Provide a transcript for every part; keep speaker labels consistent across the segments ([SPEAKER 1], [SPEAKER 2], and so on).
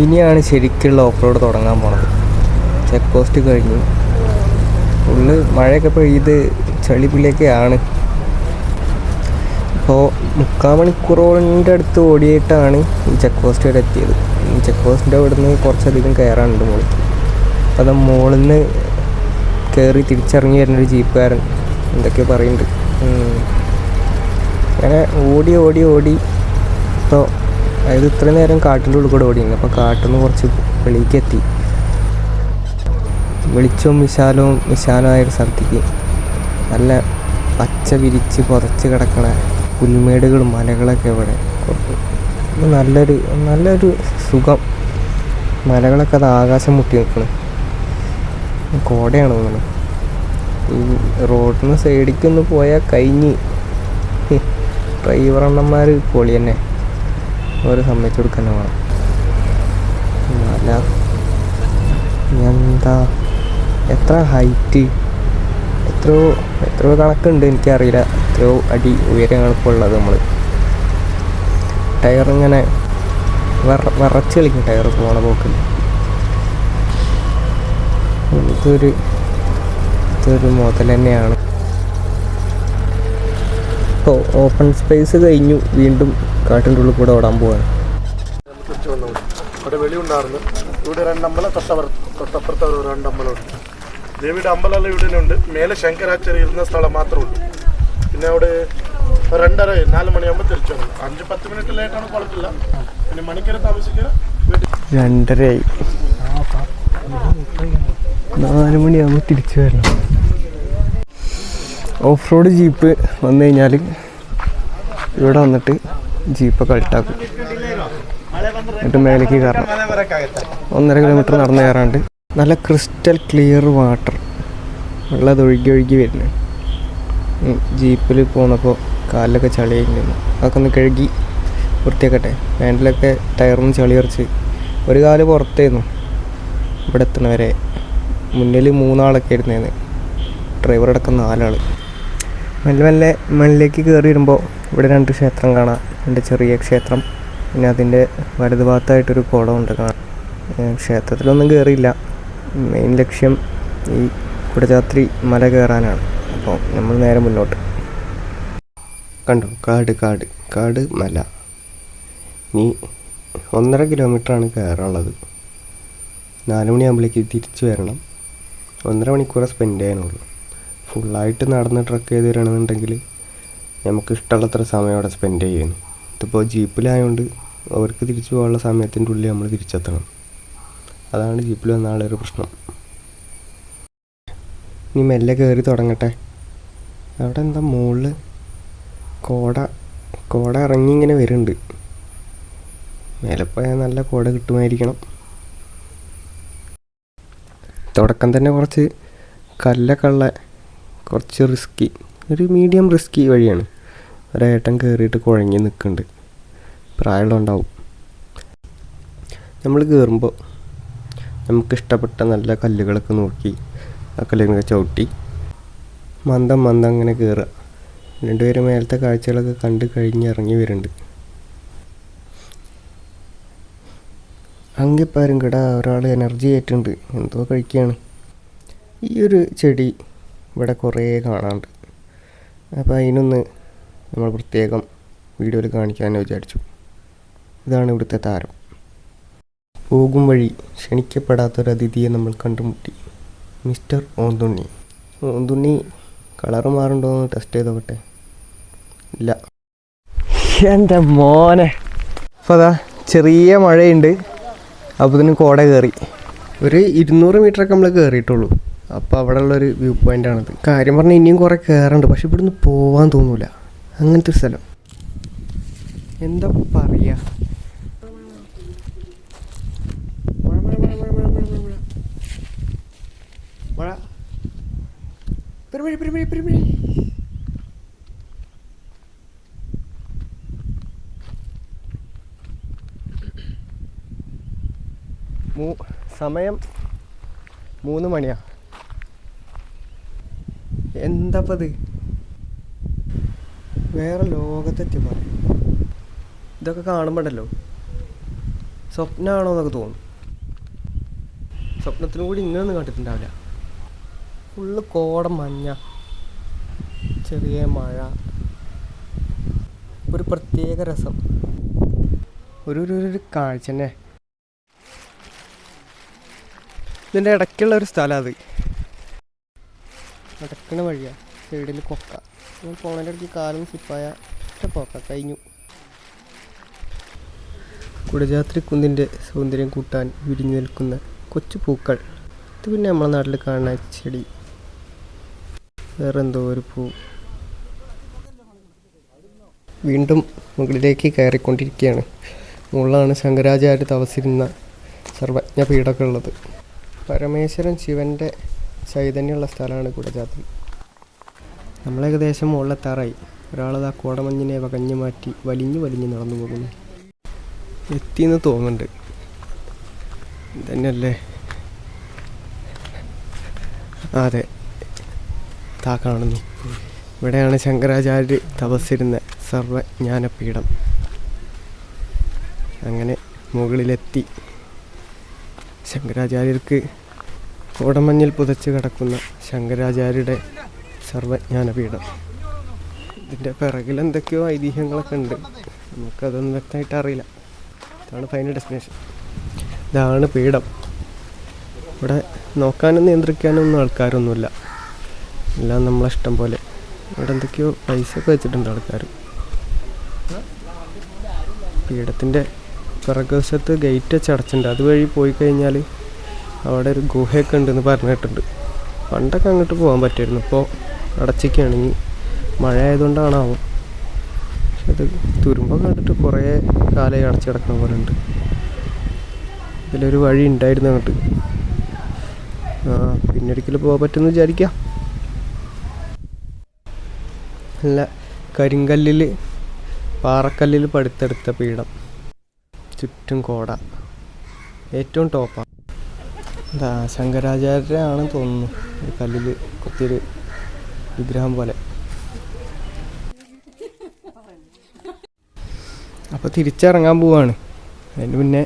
[SPEAKER 1] ഇനിയാണ് ശരിക്കുള്ള off road തുടങ്ങാൻ പോണത്. ചെക്ക് പോസ്റ്റ് കഴിഞ്ഞു. ഫുള്ള് മഴയൊക്കെ പെയ്ത് ചളിപ്പിളിയൊക്കെയാണ് അപ്പോൾ മുക്കാൽ മണിക്കൂറിന്റെ അടുത്ത് ഓടിയിട്ടാണ് ഈ ചെക്ക് പോസ്റ്റ് വരെ എത്തിയത്. ഈ ചെക്ക് പോസ്റ്റിന്റെ അവിടെ നിന്ന് കുറച്ചധികം കയറാനുണ്ട് മുകളിൽ അപ്പോൾ അത് മുകളിൽ നിന്ന് കയറി തിരിച്ചിറങ്ങി വരുന്നൊരു ജീപ്പുകാരൻ എന്തൊക്കെയോ പറയുന്നുണ്ട്. അങ്ങനെ ഓടി ഓടി ഓടി. ഇപ്പോൾ അതായത് ഇത്രയും നേരം കാട്ടിന്റെ ഉള്ളിൽ കൂടെ ഓടിയിരുന്നു. അപ്പോൾ കാട്ടിൽ നിന്ന് കുറച്ച് വെളിക്ക് എത്തി. വെളിച്ചവും വിശാലവും വിശാലമായൊരു സ്ഥലത്തേക്ക് നല്ല പച്ച വിരിച്ച് പുതച്ച് കിടക്കണ പുൽമേടുകളും മലകളൊക്കെ ഇവിടെ. നല്ലൊരു നല്ലൊരു സുഖം. മലകളൊക്കെ അത് ആകാശം മുട്ടി നിൽക്കണം. കോടയാണ് തോന്നുന്നത് ഈ റോഡിന് സൈഡിക്കൊന്ന് പോയാൽ കഴിഞ്ഞ്. ഡ്രൈവർ അണ്ണന്മാർ പൊളി തന്നെ അവർ സമ്മതിച്ചു കൊടുക്കാൻ വേണം മല എന്താ എത്ര ഹൈറ്റ്? എത്രയോ എത്രയോ കണക്കുണ്ട് എനിക്കറിയില്ല. എത്രയോ അടി ഉള്ളത് നമ്മൾ ടയർ ഇങ്ങനെ വിറ വിറച്ച് കളിക്കും ടയർ പോണ പോക്കിൽ ഇതൊരു ഇതൊരു മുതൽ തന്നെയാണ്. ഇപ്പോൾ ഓപ്പൺ സ്പേസ് കഴിഞ്ഞു. വീണ്ടും കാട്ടിന്റെ ഉള്ളിൽ കൂടെ ഓടാൻ പോവാണ്.
[SPEAKER 2] തിരിച്ചു വന്നു അവിടെ വെളിയുണ്ടായിരുന്നു ഇവിടെ രണ്ടമ്പല തൊട്ടപ്പുറ തൊട്ടപ്പുറത്ത് ഒരു രണ്ടമ്പലമുണ്ട് ദേവിയുടെ അമ്പലമെല്ലാം ഇവിടെ ഉണ്ട്. മേലെ ശങ്കരാചാര്യ ഇരുന്ന സ്ഥലം മാത്രമേ ഉള്ളൂ. പിന്നെ അവിടെ രണ്ടര നാല് മണിയാകുമ്പോൾ തിരിച്ചു വന്നു. അഞ്ച് പത്ത് മിനിറ്റ് ലേറ്റാണ് കുഴപ്പമില്ല. പിന്നെ മണിക്കര താമസിക്കുക
[SPEAKER 1] രണ്ടരയായി. നാല് മണിയാകുമ്പോൾ തിരിച്ചു വരണം. ഓഫ് റോഡ് ജീപ്പ് വന്നു കഴിഞ്ഞാൽ ഇവിടെ വന്നിട്ട് ജീപ്പൊക്കെ അൾട്ടാക്കും. എന്നിട്ട് മേലേക്ക് കയറണം. ഒന്നര കിലോമീറ്റർ നടന്ന് കയറാണ്ട് നല്ല ക്രിസ്റ്റൽ ക്ലിയർ വാട്ടർ വെള്ളം ഒഴുകി ഒഴുകി വരുന്നു. ജീപ്പിൽ പോണപ്പോൾ കാലിലൊക്കെ ചളിയായിരുന്നു അതൊക്കെ ഒന്ന് കഴുകി വൃത്തിയാക്കട്ടെ. പാന്റിലൊക്കെ ടയറും ചളി പറിച്ച് ഒരു കാൽ പുറത്തായിരുന്നു ഇവിടെ എത്തണവരെ മുന്നിൽ മൂന്നാളൊക്കെ ആയിരുന്നേന്ന്. ഡ്രൈവർ അടക്കം നാലാൾ മെല്ലെ മെല്ലെ മുകളിലേക്ക് കയറി വരുമ്പോൾ ഇവിടെ രണ്ട് ക്ഷേത്രം കാണാം. രണ്ട് ചെറിയ ക്ഷേത്രം. പിന്നെ അതിന്റെ വലതു ഭാഗത്തായിട്ടൊരു കുളമുണ്ട് കാണാം ഏഹ് ക്ഷേത്രത്തിലൊന്നും കയറിയില്ല മെയിൻ ലക്ഷ്യം ഈ കുടജാത്രി മല കയറാനാണ് അപ്പോൾ നമ്മൾ നേരെ മുന്നോട്ട്. കണ്ടോ? കാട് കാട്. കാട് മല. ഇനി ഒന്നര കിലോമീറ്ററാണ് കയറാനുള്ളത്. നാല് മണിയാകുമ്പോഴേക്ക് തിരിച്ചു വരണം. ഒന്നര മണിക്കൂർ സ്പെൻഡ് ചെയ്യാനുള്ളൂ. ഫുള്ളായിട്ട് നടന്ന് ട്രക്ക് ചെയ്ത് വരണമെന്നുണ്ടെങ്കിൽ നമുക്ക് ഇഷ്ടമുള്ളത്ര സമയം അവിടെ സ്പെൻഡ് ചെയ്യുന്നു ഇതിപ്പോൾ ജീപ്പിലായതുകൊണ്ട് അവർക്ക് തിരിച്ചു പോകാനുള്ള സമയത്തിന്റെ ഉള്ളിൽ നമ്മൾ തിരിച്ചെത്തണം. അതാണ് ജീപ്പിൽ വന്ന ആളൊരു പ്രശ്നം. ഇനി മെല്ലെ കയറി തുടങ്ങട്ടെ. അവിടെ എന്താ മുകളിൽ കോട കോട ഇറങ്ങി ഇങ്ങനെ വരുന്നുണ്ട്. മേലെ പോയാൽ നല്ല കോട കിട്ടുമായിരിക്കണം. തുടക്കം തന്നെ കുറച്ച് കല്ലൊക്കെ കുറച്ച് റിസ്കി ഒരു മീഡിയം റിസ്കി വഴിയാണ്. ഒരേട്ടൻ കയറിയിട്ട് കുഴങ്ങി നിൽക്കുന്നുണ്ട് പ്രായമുണ്ടാവും നമ്മൾ കയറുമ്പോൾ നമുക്കിഷ്ടപ്പെട്ട നല്ല കല്ലുകളൊക്കെ നോക്കി ആ കല്ലുകളൊക്കെ ചവിട്ടി മന്ദം മന്ദം അങ്ങനെ കയറുക രണ്ടുപേരും മേലത്തെ കാഴ്ചകളൊക്കെ കണ്ട് കഴിഞ്ഞ് ഇറങ്ങി വരുന്നുണ്ട് അങ്കിപ്പാരും കിട ഒരാൾ എനർജി ആയിട്ടുണ്ട് എന്തോ കഴിക്കുകയാണ് ഈ ഒരു ചെടി ഇവിടെ കുറേ കാണാണ്ട്. അപ്പോൾ അതിനൊന്ന് നമ്മൾ പ്രത്യേകം വീഡിയോയിൽ കാണിക്കാൻ വിചാരിച്ചു. ഇതാണ് ഇവിടുത്തെ താരം. പോകും വഴി ക്ഷണിക്കപ്പെടാത്തൊരു അതിഥിയെ നമ്മൾ കണ്ടുമുട്ടി. മിസ്റ്റർ ഓന്തുണ്ണി. ഓന്തുണ്ണി കളറ് മാറുണ്ടോ എന്ന് ടെസ്റ്റ് ചെയ്ത് നോക്കട്ടെ ഇല്ല. എന്റെ മോനെ. അപ്പോൾ അതാ ചെറിയ മഴയുണ്ട്. അപ്പോൾ ഇതിന് കോട കയറി. ഒരു ഇരുന്നൂറ് മീറ്ററൊക്കെ നമ്മൾ കയറിയിട്ടുള്ളൂ. അപ്പോൾ അവിടെ ഉള്ളൊരു വ്യൂ പോയിന്റ് ആണത് കാര്യം പറഞ്ഞാൽ ഇനിയും കുറേ കയറുണ്ട് പക്ഷെ ഇവിടുന്ന് പോകാൻ തോന്നൂല. അങ്ങനത്തെ ഒരു സ്ഥലം. എന്താ പറയുക സമയം മൂന്ന് മണിയാ. എന്താപ്പത്? വേറെ ലോകത്തെത്തി പറയും ഇതൊക്കെ കാണുമ്പോണ്ടല്ലോ? സ്വപ്നമാണോ എന്നൊക്കെ തോന്നും. സ്വപ്നത്തിനും കൂടി ഇങ്ങനെയൊന്നും കണ്ടിട്ടുണ്ടാവില്ല. ഫുള്ള് കോട മഞ്ഞ ചെറിയ മഴ ഒരു പ്രത്യേക രസം. ഒരു ഒരു ഒരു കാഴ്ച തന്നെ ഇതിന്റെ ഇടയ്ക്കുള്ള ഒരു സ്ഥലം അത്. നടക്കണ വഴിയാണ് സൈഡിൽ കൊക്ക ഞാൻ പോണതിന്റെ ഇടയ്ക്ക് കാലം സ്ലിപ്പായ പോക്ക. കഴിഞ്ഞു. കുടജാത്രി കുന്നിന്റെ സൗന്ദര്യം കൂട്ടാൻ വിരിഞ്ഞു നിൽക്കുന്ന കൊച്ചു പൂക്കൾ. ഇത് പിന്നെ നമ്മളെ നാട്ടിൽ കാണുന്ന ചെടി. വേറെ എന്തോ ഒരു പൂ. വീണ്ടും മുകളിലേക്ക് കയറിക്കൊണ്ടിരിക്കുകയാണ്. മുകളിലാണ് ശങ്കരാചാര്യ തപസിരുന്ന സർവജ്ഞ പീഠമൊക്കെ ഉള്ളത്. പരമേശ്വരൻ ശിവന്റെ ചൈതന്യമുള്ള സ്ഥലമാണ് കുടജാത്രി. നമ്മളേകദേശം മുകളിലെത്താറായി. ഒരാളത് ആ കോടമഞ്ഞിനെ വകഞ്ഞു മാറ്റി വലിഞ്ഞു വലിഞ്ഞു നടന്നു പോകുന്നു. എത്തിയെന്ന് തോന്നുന്നുണ്ട്. ഇതന്നെയല്ലേ? അതെ. താ കാണുന്നു. ഇവിടെയാണ് ശങ്കരാചാര്യ തപസ്സിരുന്ന സർവജ്ഞാനപീഠം. അങ്ങനെ മുകളിലെത്തി. ശങ്കരാചാര്യർക്ക് കോടമഞ്ഞിൽ പുതച്ച് കിടക്കുന്ന ശങ്കരാചാര്യരുടെ സർവജ്ഞാനപീഠം. ഇതിന്റെ പിറകിൽ എന്തൊക്കെയോ ഐതിഹ്യങ്ങളൊക്കെ ഉണ്ട്. നമുക്കതൊന്നും വ്യക്തമായിട്ട് അറിയില്ല. ഇതാണ് ഫൈനൽ ഡെസ്റ്റിനേഷൻ ഇതാണ് പീഠം. ഇവിടെ നോക്കാനും നിയന്ത്രിക്കാനും ഒന്നും ആൾക്കാരൊന്നുമില്ല. എല്ലാം നമ്മളെ ഇഷ്ടം പോലെ. ഇവിടെ എന്തൊക്കെയോ പൈസ ഒക്കെ വെച്ചിട്ടുണ്ട് ആൾക്കാർ പീഠത്തിന്റെ പിറകുവശത്ത് ഗേറ്റ് വെച്ച് അടച്ചിട്ടുണ്ട്. അതുവഴി പോയി കഴിഞ്ഞാൽ അവിടെ ഒരു ഗുഹയൊക്കെ ഉണ്ടെന്ന് പറഞ്ഞിട്ടുണ്ട്. പണ്ടൊക്കെ അങ്ങോട്ട് പോകാൻ പറ്റുമായിരുന്നു. ഇപ്പോൾ അടച്ചിക്കുകയാണെങ്കിൽ മഴ ആയതുകൊണ്ടാണാവും പക്ഷെ അത് തുരുമ്പ് കണ്ടിട്ട് കുറേ കാലമായി അടച്ചു കിടക്കുന്ന പോലെ ഉണ്ട് ഇതിലൊരു വഴി ഉണ്ടായിരുന്നു അങ്ങോട്ട്. ആ പിന്നെ പോകാൻ പറ്റുമെന്ന് വിചാരിക്കാം. നല്ല കരിങ്കല്ലിൽ പാറക്കല്ലിൽ പടുത്തെടുത്ത പീഠം. ചുറ്റും കോട. ഏറ്റവും ടോപ്പാണ് എന്താ ശങ്കരാചാര്യരാണെന്ന് തോന്നുന്നു കല്ലിൽ കുത്തിയൊരു വിഗ്രഹം പോലെ. അപ്പോൾ തിരിച്ചിറങ്ങാൻ പോവാണ്. അതിന് പിന്നെ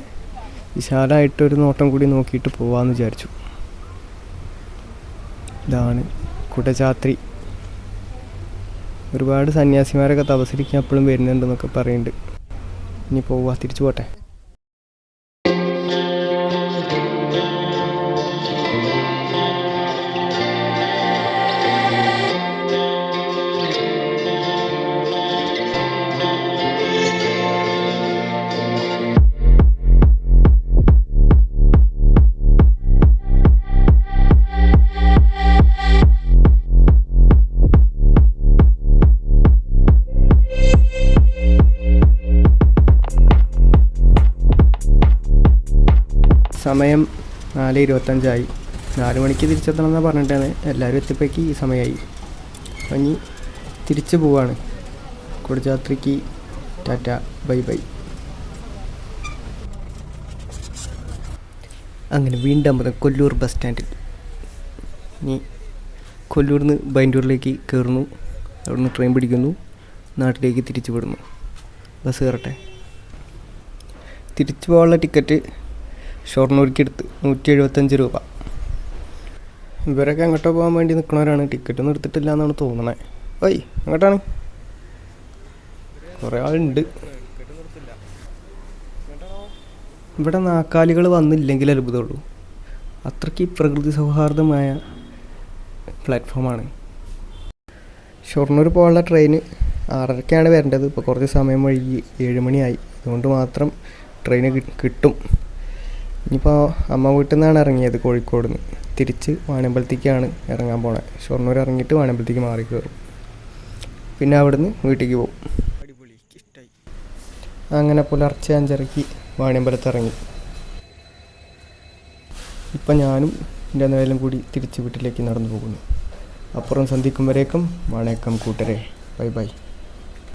[SPEAKER 1] വിശാലമായിട്ട് ഒരു നോട്ടം കൂടി നോക്കിയിട്ട് പോവാമെന്ന് വിചാരിച്ചു. ഇതാണ് കുടചാത്രി ഒരുപാട് സന്യാസിമാരൊക്കെ തപസരിക്കാൻ എപ്പോഴും വരുന്നുണ്ടെന്നൊക്കെ പറയുന്നുണ്ട്. ഇനി പോവാ തിരിച്ചു പോട്ടെ. സമയം നാല് ഇരുപത്തഞ്ചായി. നാല് മണിക്ക് തിരിച്ചെത്തണം എന്നാണ് പറഞ്ഞിട്ടാണ് എല്ലാവരും എത്തിയപ്പോഴേക്ക് ഈ സമയമായി. അപ്പം ഇനി തിരിച്ചു പോവാണ്. കുടജാത്രിക്ക് ടാറ്റ ബൈ ബൈ. അങ്ങനെ വീണ്ടും അമ്പത് കൊല്ലൂർ ബസ് സ്റ്റാൻഡിൽ. ഇനി കൊല്ലൂരിൽ നിന്ന് ബൈൻഡൂരിലേക്ക് കയറുന്നു. അവിടുന്ന് ട്രെയിൻ പിടിക്കുന്നു. നാട്ടിലേക്ക് തിരിച്ചു വിടുന്നു. ബസ് കയറട്ടെ. തിരിച്ചു പോകാനുള്ള ടിക്കറ്റ് ഷൊർണൂർക്ക് എടുത്ത് നൂറ്റി എഴുപത്തഞ്ച് രൂപ. ഇവരൊക്കെ അങ്ങോട്ട് പോകാൻ വേണ്ടി നിൽക്കുന്നവരാണ് ടിക്കറ്റ് ഒന്നും എടുത്തിട്ടില്ല എന്നാണ് തോന്നണേ. ഓയ് എങ്ങോട്ടാണ്? കുറേ ആളുണ്ട്. ഇവിടെ നാക്കാലികൾ വന്നില്ലെങ്കിൽ അത്ഭുതമുള്ളൂ. അത്രയ്ക്ക് പ്രകൃതി സൗഹാർദ്ദമായ പ്ലാറ്റ്ഫോമാണ്. ഷൊർണൂർ പോകാനുള്ള ട്രെയിന് ആറരയ്ക്കാണ് വരേണ്ടത്. ഇപ്പോൾ കുറച്ച് സമയം വൈകി ഏഴ് മണിയായി അതുകൊണ്ട് മാത്രം ട്രെയിന് കിട്ടും. ഇനിയിപ്പോൾ അമ്മ വീട്ടിൽ നിന്നാണ് ഇറങ്ങിയത് കോഴിക്കോട് നിന്ന് തിരിച്ച് വാണിയമ്പലത്തേക്കാണ് ഇറങ്ങാൻ പോണത് ഷൊർണൂർ ഇറങ്ങിയിട്ട് വാണിയമ്പലത്തേക്ക് മാറി കയറും പിന്നെ അവിടുന്ന് വീട്ടിലേക്ക് പോകും അങ്ങനെ പുലർച്ചെ അഞ്ചരയ്ക്ക് വാണിയമ്പലത്ത് ഇറങ്ങി. ഇപ്പം ഞാനും എന്റെ നേരം കൂടി തിരിച്ച് വീട്ടിലേക്ക് നടന്നു പോകുന്നു. അപ്പുറം സന്ധിക്കും വരേക്കും. വാണേക്കം കൂട്ടരെ. Bye bye.